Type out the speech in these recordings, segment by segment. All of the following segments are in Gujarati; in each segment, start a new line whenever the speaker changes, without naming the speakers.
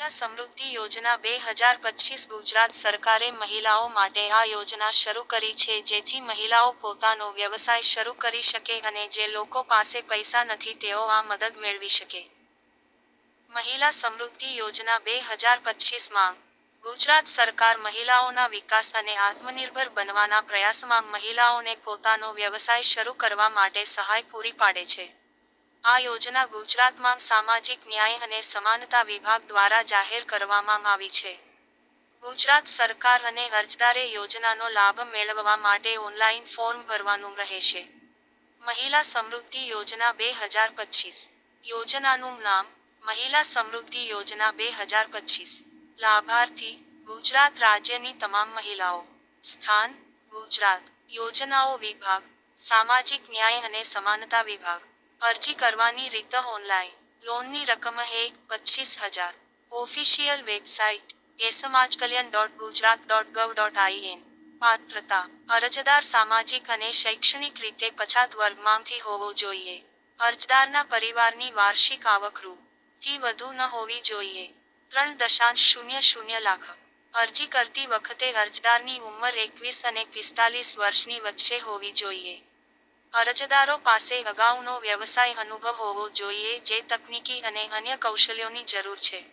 મહિલા સમૃદ્ધિ યોજના બે હજાર પચીસ ગુજરાત સરકારે મહિલાઓ માટે આ યોજના શરૂ કરી છે. જેથી મહિલાઓ પોતાનો વ્યવસાય શરૂ કરી શકે અને જે લોકો પાસે પૈસા નથી તેઓ આ મદદ મેળવી શકે. મહિલા સમૃદ્ધિ યોજના બે હજાર પચીસમાં ગુજરાત સરકાર મહિલાઓના વિકાસ અને આત્મનિર્ભર બનવાના પ્રયાસમાં મહિલાઓને પોતાનો વ્યવસાય શરૂ કરવા માટે સહાય પૂરી પાડે છે. આ યોજના ગુજરાતમાં સામાજિક ન્યાય અને સમાનતા વિભાગ દ્વારા જાહેર કરવામાં આવી છે. ગુજરાત સરકાર અને અરજદારે યોજનાનો લાભ મેળવવા માટે ઓનલાઈન ફોર્મ ભરવાનું રહેશે. મહિલા સમૃદ્ધિ યોજના બે હજાર પચીસ. યોજનાનું નામ મહિલા સમૃદ્ધિ યોજના બે હજાર પચીસ. લાભાર્થી ગુજરાત રાજ્યની તમામ મહિલાઓ. સ્થાન ગુજરાત. યોજનાઓ વિભાગ. સામાજિક ન્યાય અને સમાનતા વિભાગ. અરજી કરવાની રીત ઓનલાઈન. લોનની રકમ એક પચીસ હજાર. ઓફિશિયલ વેબસાઇટ એ સમાજકલ્યાણ dot Gujarat dot gov dot IN પાત્રતા, અરજદાર સામાજિક અને શૈક્ષણિક રીતે પછાત વર્ગમાંથી હોવો જોઈએ. અરજદારના પરિવારની વાર્ષિક આવક રૂ થી વધુ ન હોવી જોઈએ. ત્રણ દશાંશ શૂન્ય શૂન્ય લાખ. અરજી કરતી વખતે અરજદારની ઉંમર એકવીસ અને પિસ્તાલીસ વર્ષની વચ્ચે હોવી જોઈએ. અરજદારો પાસે અગાઉનો વ્યવસાય અનુભવ હોવો જોઈએ જે તકનીકી અને અન્ય કૌશલ્યોની જરૂર છે.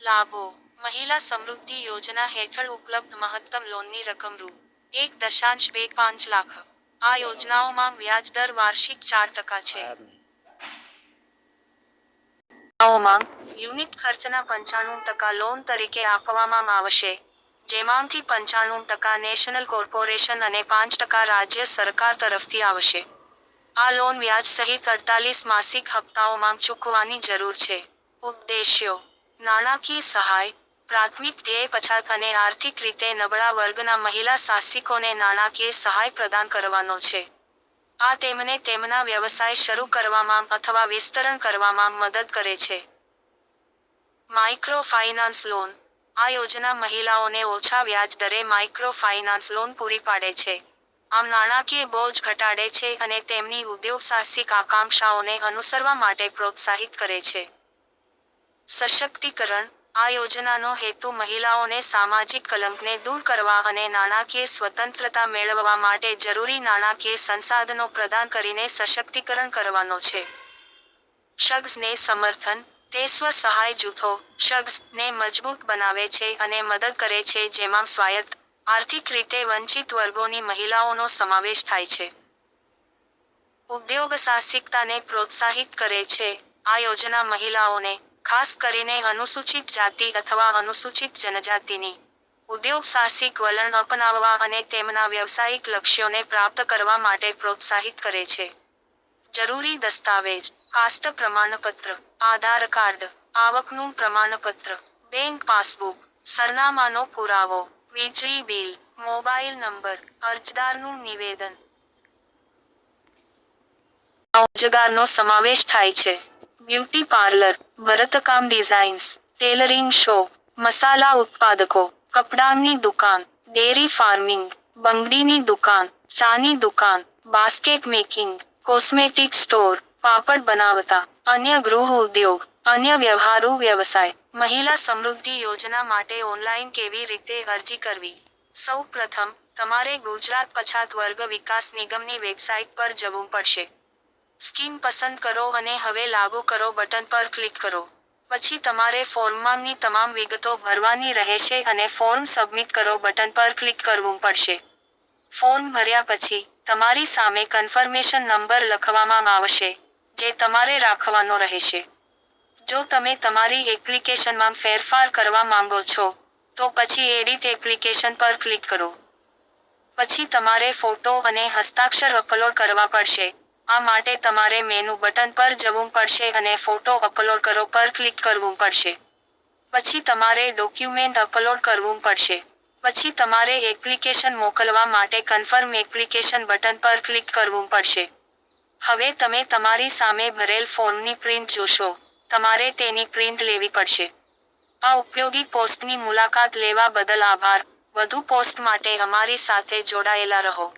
લાભો. મહિલા સમૃદ્ધિ યોજના હેઠળ ઉપલબ્ધ મહત્તમ લોનની રકમ રૂ. એક દશાંશ બે પાંચ લાખ. આ યોજનાઓમાં વ્યાજ દર વાર્ષિક ચાર ટકા છે. યુનિટ ખર્ચના પંચાણું ટકા લોન તરીકે આપવામાં આવશે. જેમાંથી પંચાણું ટકા નેશનલ કોર્પોરેશન અને પાંચ ટકા રાજ્ય સરકાર તરફથી આવશે. આ લોન વ્યાજ સહિત અડતાલીસ માસિક હપ્તાઓમાં ચૂકવાની જરૂર છે. ઉપદેશ્યો નાણાકીય સહાય, પ્રાથમિક ધ્યેય પછાત અને આર્થિક રીતે નબળા વર્ગના મહિલા સાહસિકોને નાણાકીય સહાય પ્રદાન કરવાનો છે. આ તેમને તેમના વ્યવસાય શરૂ કરવામાં અથવા વિસ્તરણ કરવામાં મદદ કરે છે. Micro finance loan. આ યોજના મહિલાઓને ઓછા વ્યાજ દરે માઇક્રો ફાઇનાન્સ લોન પૂરી પાડે છે. આમ નાણાકીય બોજ ઘટાડે છે અને તેમની ઉદ્યોગ સાહસિક આકાંક્ષાઓને અનુસરવા માટે પ્રોત્સાહિત કરે છે. સશક્તિકરણ આ યોજનાનો હેતુ મહિલાઓને સામાજિક કલંકને દૂર કરવા અને નાણાકીય સ્વતંત્રતા મેળવવા માટે જરૂરી નાણાકીય સંસાધનો પ્રદાન કરીને સશક્તિકરણ કરવાનો છે. શગ્સને સમર્થન તે સ્વ સહાય જૂથો, શખ્સ ને મજબૂત બનાવે છે અને મદદ કરે છે, જેમાં સ્વાયત્ત, આર્થિક રીતે વંચિત વર્ગોની મહિલાઓનો સમાવેશ થાય છે. ઉદ્યોગ સાહસિકતાને પ્રોત્સાહિત કરે છે. આ યોજના મહિલાઓને, ખાસ કરીને અનુસૂચિત જાતિ અથવા અનુસૂચિત જનજાતિની, ઉદ્યોગ સાહસિક વલણ અપનાવવા અને તેમના વ્યવસાયિક લક્ષ્યોને પ્રાપ્ત કરવા માટે પ્રોત્સાહિત કરે છે. જરૂરી દસ્તાવેજ, કાસ્ટ પ્રમાણપત્ર આધાર કાર્ડ, આવકનું પ્રમાણપત્ર, બેંક પાસબુક, સરનામાનો પુરાવો, વીજળી બિલ, મોબાઈલ નંબર, અરજદારનું નિવેદન. રોજગારનો સમાવેશ થાય છે. બ્યુટી પાર્લર, ભરતકામ ડિઝાઇન્સ, ટેલરિંગ શોપ મસાલા ઉત્પાદકો, કપડાની દુકાન, ડેરી ફાર્મિંગ, બંગડીની દુકાન, ચાની દુકાન, basket making, cosmetic store, papad બનાવતા. અન્ય ગૃહ ઉદ્યોગ, અન્ય વ્યવહારુ વ્યવસાય, મહિલા સમૃદ્ધિ યોજના માટે ઓનલાઈન કેવી રીતે અરજી કરવી? સૌ પ્રથમ, તમારે ગુજરાત પછાત વર્ગ વિકાસ નિગમની વેબસાઇટ પર જવું પડશે. સ્કીમ પસંદ કરો અને હવે લાગુ કરો બટન પર ક્લિક કરો. પછી તમારે ફોર્મમાંની તમામ વિગતો ભરવાની રહેશે અને ફોર્મ સબમિટ કરો બટન પર ક્લિક કરવું પડશે. ફોર્મ ભર્યા પછી, તમારી સામે કન્ફર્મેશન નંબર લખવામાં આવશે. જે તમારે રાખવાનો રહેશે. જો તમે તમારી એપ્લિકેશનમાં ફેરફાર કરવા માંગો છો, તો પછી એડિટ એપ્લિકેશન પર ક્લિક કરો. પછી તમારે ફોટો અને હસ્તાક્ષર અપલોડ કરવા પડશે. આ માટે તમારે મેનુ બટન પર જવું પડશે અને ફોટો અપલોડ કરો પર ક્લિક કરવું પડશે. પછી તમારે ડોક્યુમેન્ટ અપલોડ કરવું પડશે. પછી તમારે એપ્લિકેશન મોકલવા માટે કન્ફર્મ એપ્લિકેશન બટન પર ક્લિક કરવું પડશે. હવે તમે તમારી સામે ભરેલ ફોર્મની પ્રિન્ટ જોશો. તમારે તેની પ્રિન્ટ લેવી પડશે. આ ઉપયોગી પોસ્ટની મુલાકાત લેવા બદલ આભાર. વધુ પોસ્ટ માટે અમારી સાથે જોડાયેલા રહો.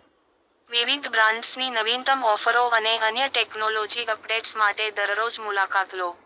વિવિધ બ્રાન્ડ્સની નવીનતમ ઓફરો અને અન્ય ટેકનોલોજી અપડેટ્સ માટે દરરોજ મુલાકાત લો.